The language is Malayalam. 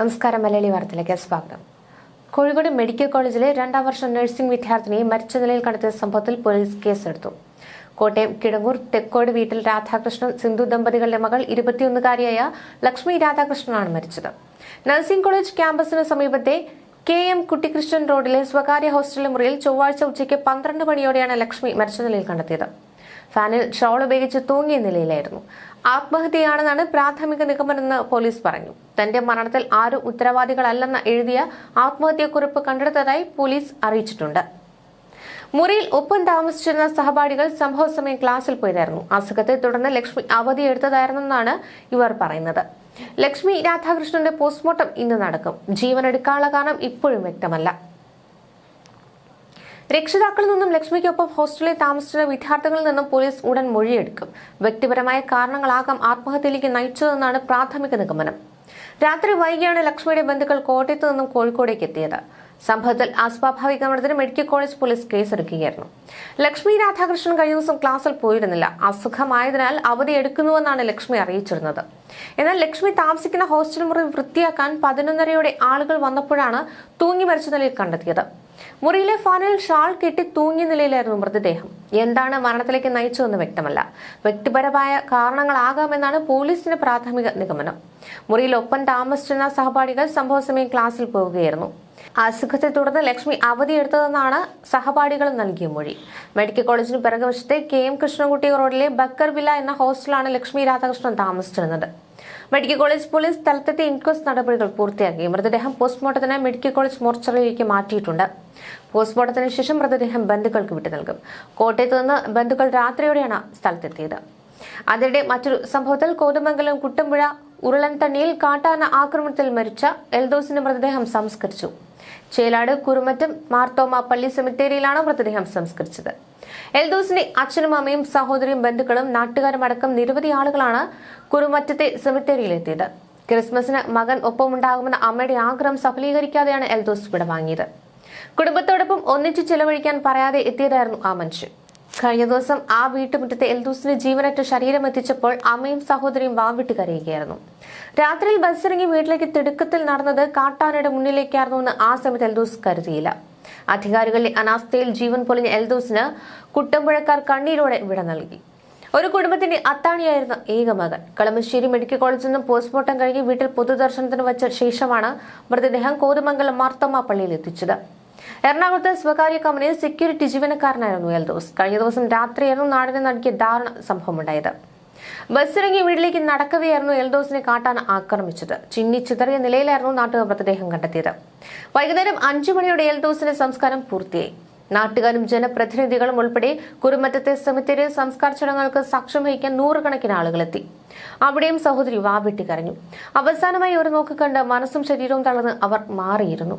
നമസ്കാരം മലയാളി വാർത്തയിലേക്ക് സ്വാഗതം. കോഴിക്കോട് മെഡിക്കൽ കോളേജിലെ രണ്ടാം വർഷ നഴ്സിംഗ് വിദ്യാർത്ഥിനിയെ മരിച്ച നിലയിൽ കണ്ടെത്തിയ സംഭവത്തിൽ പോലീസ് കേസെടുത്തു. കോട്ടയം കിടങ്ങൂർ തെക്കോട് വീട്ടിൽ രാധാകൃഷ്ണൻ സിന്ധു ദമ്പതികളുടെ മകൾ ഇരുപത്തിയൊന്നുകാരിയായ ലക്ഷ്മി രാധാകൃഷ്ണനാണ് മരിച്ചത്. നഴ്സിംഗ് കോളേജ് ക്യാമ്പസിന് സമീപത്തെ കെ എം കുട്ടിക്കൃഷ്ണൻ റോഡിലെ സ്വകാര്യ ഹോസ്റ്റൽ മുറിയിൽ ചൊവ്വാഴ്ച ഉച്ചയ്ക്ക് പന്ത്രണ്ട് മണിയോടെയാണ് ലക്ഷ്മി മരിച്ച നിലയിൽ കണ്ടെത്തിയത്. ഫാനിൽ ഷോൾ ഉപയോഗിച്ച് തൂങ്ങിയ നിലയിലായിരുന്നു. ആത്മഹത്യയാണെന്നാണ് പ്രാഥമിക നിഗമനമെന്ന് പോലീസ് പറഞ്ഞു. തന്റെ മരണത്തിൽ ആരും ഉത്തരവാദികളല്ലെന്ന് എഴുതിയ ആത്മഹത്യാക്കുറിപ്പ് കണ്ടെടുത്തതായി പോലീസ് അറിയിച്ചിട്ടുണ്ട്. മുറിയിൽ ഒപ്പം താമസിച്ചിരുന്ന സഹപാഠികൾ സംഭവ സമയം ക്ലാസ്സിൽ പോയതായിരുന്നു. അസുഖത്തെ തുടർന്ന് ലക്ഷ്മി അവധി എടുത്തതായിരുന്നെന്നാണ് ഇവർ പറയുന്നത്. ലക്ഷ്മി രാധാകൃഷ്ണന്റെ പോസ്റ്റ്മോർട്ടം ഇന്ന് നടക്കും. ജീവനെടുക്കാനുള്ള കാരണം ഇപ്പോഴും വ്യക്തമല്ല. രക്ഷിതാക്കളിൽ നിന്നും ലക്ഷ്മിക്കൊപ്പം ഹോസ്റ്റലിൽ താമസിച്ചിരുന്ന വിദ്യാർത്ഥികളിൽ നിന്നും പോലീസ് ഉടൻ മൊഴിയെടുക്കും. വ്യക്തിപരമായ കാരണങ്ങളാകാം ആത്മഹത്യയിലേക്ക് നയിച്ചതെന്നാണ് പ്രാഥമിക നിഗമനം. രാത്രി വൈകിയാണ് ലക്ഷ്മിയുടെ ബന്ധുക്കൾ കോട്ടയത്ത് നിന്നും കോഴിക്കോടേക്ക് എത്തിയത്. സംഭവത്തിൽ അസ്വാഭാവിക മരണത്തിന് മെഡിക്കൽ കോളേജ് പോലീസ് കേസെടുക്കുകയായിരുന്നു. ലക്ഷ്മി രാധാകൃഷ്ണൻ കഴിഞ്ഞ ദിവസം ക്ലാസ്സിൽ പോയിരുന്നില്ല. അസുഖമായതിനാൽ അവധി എടുക്കുന്നുവെന്നാണ് ലക്ഷ്മി അറിയിച്ചിരുന്നത്. എന്നാൽ ലക്ഷ്മി താമസിക്കുന്ന ഹോസ്റ്റൽ മുറി വൃത്തിയാക്കാൻ പതിനൊന്നരയോടെ ആളുകൾ വന്നപ്പോഴാണ് തൂങ്ങി മരിച്ച നിലയിൽ കണ്ടെത്തിയത്. മുറിയിലെ ഫാനിൽ ഷാൾ കെട്ടി തൂങ്ങിയ നിലയിലായിരുന്നു മൃതദേഹം. എന്താണ് മരണത്തിലേക്ക് നയിച്ചതെന്ന് വ്യക്തമല്ല. വ്യക്തിപരമായ കാരണങ്ങളാകാമെന്നാണ് പോലീസിന്റെ പ്രാഥമിക നിഗമനം. മുറിയിൽ ഒപ്പം താമസിച്ചിരുന്ന സഹപാഠികൾ സംഭവ സമയം ക്ലാസ്സിൽ പോവുകയായിരുന്നു. അസുഖത്തെ തുടർന്ന് ലക്ഷ്മി അവധിയെടുത്തതെന്നാണ് സഹപാഠികൾ നൽകിയ മൊഴി. മെഡിക്കൽ കോളേജിന് പിറകുവശത്തെ കെ എം കൃഷ്ണൻകുട്ടി റോഡിലെ ബക്കർ വില എന്ന ഹോസ്റ്റലാണ് ലക്ഷ്മി രാധാകൃഷ്ണൻ താമസിച്ചിരുന്നത്. മെഡിക്കൽ കോളേജ് പോലീസ് സ്ഥലത്തെത്തി ഇൻക്വസ്റ്റ് നടപടികൾ പൂർത്തിയാക്കി. മൃതദേഹം പോസ്റ്റ്മോർട്ടത്തിനായി മെഡിക്കൽ കോളേജ് മോർച്ചറിയിലേക്ക് മാറ്റിയിട്ടുണ്ട്. പോസ്റ്റ്മോർട്ടത്തിന് ശേഷം മൃതദേഹം ബന്ധുക്കൾക്ക് വിട്ടു നൽകും. കോട്ടയത്ത് നിന്ന് ബന്ധുക്കൾ രാത്രിയോടെയാണ് സ്ഥലത്തെത്തിയത്. അതിനിടെ മറ്റൊരു സംഭവത്തിൽ കോതമംഗലം കുട്ടമ്പുഴ ഉരുളൻതണ്ണിയിൽ കാട്ടാന ആക്രമണത്തിൽ മരിച്ച എൽദോസിന്റെ മൃതദേഹം സംസ്കരിച്ചു. ചേലാട് കുറുമറ്റം മാർത്തോമ പള്ളി സെമിത്തേരിയിലാണ് മൃതദേഹം സംസ്കരിച്ചത്. എൽദോസിന്റെ അച്ഛനും അമ്മയും സഹോദരിയും ബന്ധുക്കളും നാട്ടുകാരും അടക്കം നിരവധി ആളുകളാണ് കുറുമറ്റത്തെ സെമിത്തേരിയിലെത്തിയത്. ക്രിസ്മസിന് മകൻ ഒപ്പമുണ്ടാകുമെന്ന അമ്മയുടെ ആഗ്രഹം സഫലീകരിക്കാതെയാണ് എൽദോസ് വിടവാങ്ങിയത്. കുടുംബത്തോടൊപ്പം ഒന്നിച്ചു ചെലവഴിക്കാൻ പറയാതെ എത്തിയതായിരുന്നു ആ മനുഷ്യൻ. കഴിഞ്ഞ ദിവസം ആ വീട്ടുമുറ്റത്തെ എൽദൂസിന് ജീവനറ്റ ശരീരം എത്തിച്ചപ്പോൾ അമ്മയും സഹോദരിയും വാവിട്ട് കരയുകയായിരുന്നു. രാത്രിയിൽ ബസ്സിറങ്ങി വീട്ടിലേക്ക് തിടുക്കത്തിൽ നടന്നത് കാട്ടാനയുടെ മുന്നിലേക്കായിരുന്നു എന്ന് ആ സമയത്ത് എൽദൂസ് കരുതിയില്ല. അധികാരികളുടെ അനാസ്ഥയിൽ ജീവൻ പൊലിഞ്ഞ എൽദൂസിന് കുട്ടമ്പുഴക്കാർ കണ്ണീരോടെ വിട നൽകി. ഒരു കുടുംബത്തിന്റെ അത്താണിയായിരുന്ന ഏക മകൻ. കളമശ്ശേരി മെഡിക്കൽ കോളേജിൽ നിന്നും പോസ്റ്റ്മോർട്ടം കഴിഞ്ഞ് വീട്ടിൽ പൊതുദർശനത്തിന് വച്ച ശേഷമാണ് മൃതദേഹം കോതമംഗലം മാർത്തമ്മ പള്ളിയിൽ എത്തിച്ചത്. എറണാകുളത്തെ സ്വകാര്യ കമ്പനിയിൽ സെക്യൂരിറ്റി ജീവനക്കാരനായിരുന്നു എൽദോസ്. കഴിഞ്ഞ ദിവസം രാത്രിയായിരുന്നു നാടിനെ നടുക്കിയ ദാരുണ സംഭവമുണ്ടായത്. ബസ്സിറങ്ങി വീട്ടിലേക്ക് നടക്കവെയായിരുന്നു എൽദോസിനെ കാട്ടാൻ ആക്രമിച്ചത്. ചിന്നി ചിതറിയ നിലയിലായിരുന്നു നാട്ടുകാർ മൃതദേഹം കണ്ടെത്തിയത്. വൈകുന്നേരം അഞ്ചു മണിയോടെ എൽദോസിന്റെ സംസ്കാരം പൂർത്തിയായി. നാട്ടുകാരും ജനപ്രതിനിധികളും ഉൾപ്പെടെ കുറുമറ്റത്തെ സെമിത്തേരി സംസ്കാര ചടങ്ങുകൾക്ക് സാക്ഷ്യം വഹിക്കാൻ നൂറുകണക്കിന് ആളുകളെത്തി. അവിടെയും സഹോദരി വാവിട്ടി കരഞ്ഞു. അവസാനമായി ഒരു നോക്ക് കണ്ട് മനസ്സും ശരീരവും തളർന്ന് അവർ മാറിയിരുന്നു.